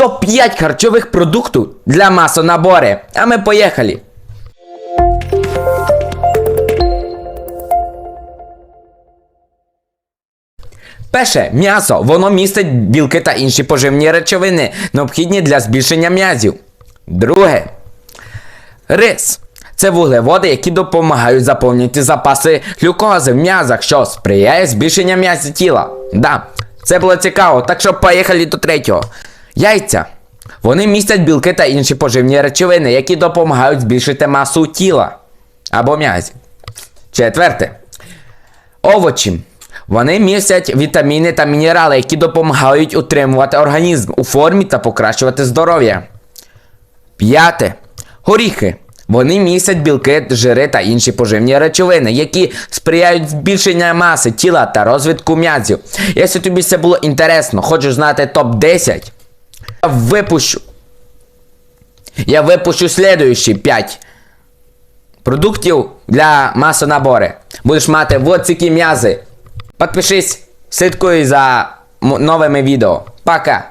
топ-5 харчових продуктів для масонабори. А ми поїхали. Перше, м'ясо. Воно містить білки та інші поживні речовини, необхідні для збільшення м'язів. Друге. Рис. Це вуглеводи, які допомагають заповнити запаси глюкози в м'язах, що сприяє збільшенню м'язів тіла. Да, це було цікаво, так що поїхали до третього. Яйця. Вони містять білки та інші поживні речовини, які допомагають збільшити масу тіла або м'язів. Четверте. Овочі. Вони містять вітаміни та мінерали, які допомагають утримувати організм у формі та покращувати здоров'я. П'яте. Горіхи. Вони містять білки, жири та інші поживні речовини, які сприяють збільшенню маси тіла та розвитку м'язів. Якщо тобі це було інтересно, хочеш знати топ-10, я випущу. Я випущу слідуючі 5 продуктів для масонабори. Будеш мати вот ці м'язи. Підпишись, слідкуй за новими відео. Пока!